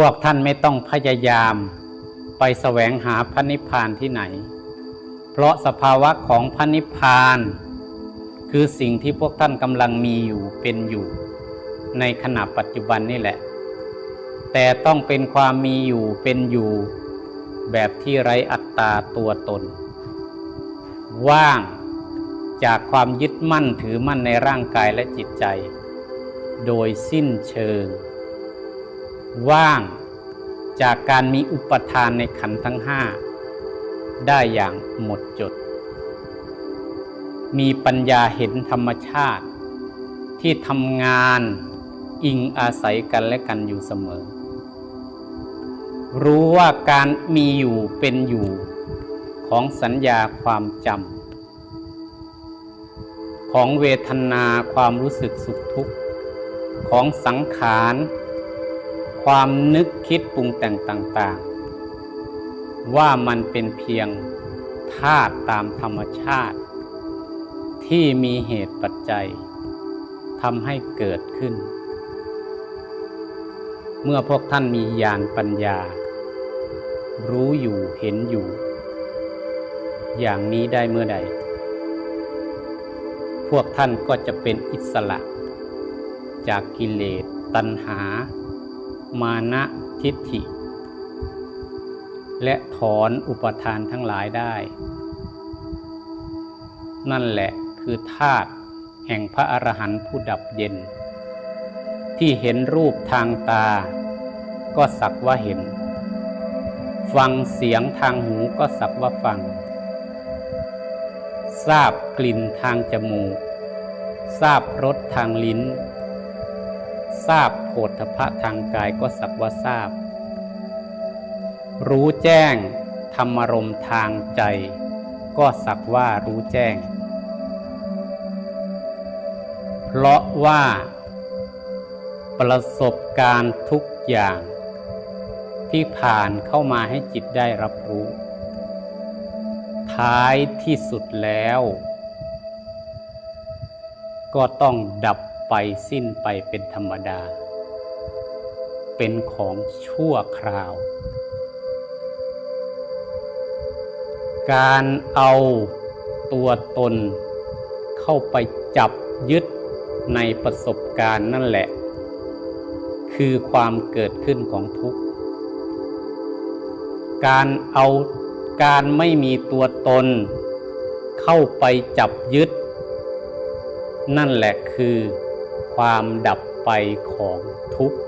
พวกท่านไม่ต้องพยายามไปแสวงหาพระนิพพานที่ไหน เพราะสภาวะของพระนิพพาน คือสิ่งที่พวกท่านกำลังมีอยู่เป็นอยู่ ในขณะปัจจุบันนี่แหละ แต่ต้องเป็นความมีอยู่เป็นอยู่ แบบที่ไร้อัตตาตัวตน ว่างจากความยึดมั่นถือมั่นในร่างกายและจิตใจ โดยสิ้นเชิง ว่างจากการมีอุปทานในขันธ์ทั้งห้าได้อย่างหมดจด มีปัญญาเห็นธรรมชาติ ที่ทำงานอิงอาศัยกันและกันอยู่เสมอ รู้ว่าการมีอยู่เป็นอยู่ของสัญญาความจำของเวทนาความรู้สึกสุขทุกข์ ของสังขาร ความนึกคิดปรุงแต่งต่างๆ ว่ามันเป็นเพียงธาตุตามธรรมชาติ ที่มีเหตุปัจจัยทำให้เกิดขึ้น เมื่อพวกท่านมีญาณปัญญา รู้อยู่เห็นอยู่ อย่างนี้ได้เมื่อใด พวกท่านก็จะเป็นอิสระ จากกิเลสตัณหา มานะทิฏฐิ และถอนอุปทานทั้งหลายได้ นั่นแหละคือธาตุแห่งพระอรหันต์ผู้ดับเย็น ที่เห็นรูปทางตา ก็สักว่าเห็น ฟังเสียงทางหูก็สักว่าฟัง ทราบกลิ่นทางจมูก ทราบรสทางลิ้น ทราบโผฏฐพะทางกายก็สักว่าทราบ รู้แจ้งธรรมรมทางใจ ก็สักว่ารู้แจ้ง เพราะว่า ประสบการณ์ทุกอย่าง ที่ผ่านเข้ามาให้จิตได้รับรู้ ท้ายที่สุดแล้ว ก็ต้องดับ ไปสิ้นไปเป็นธรรมดา เป็นของชั่วคราว การเอาตัวตนเข้าไปจับยึดในประสบการณ์นั่นแหละ คือความเกิดขึ้นของทุกข์ การเอาการไม่มีตัวตน เข้าไปจับยึด นั่นแหละคือ ความดับไปของทุกข์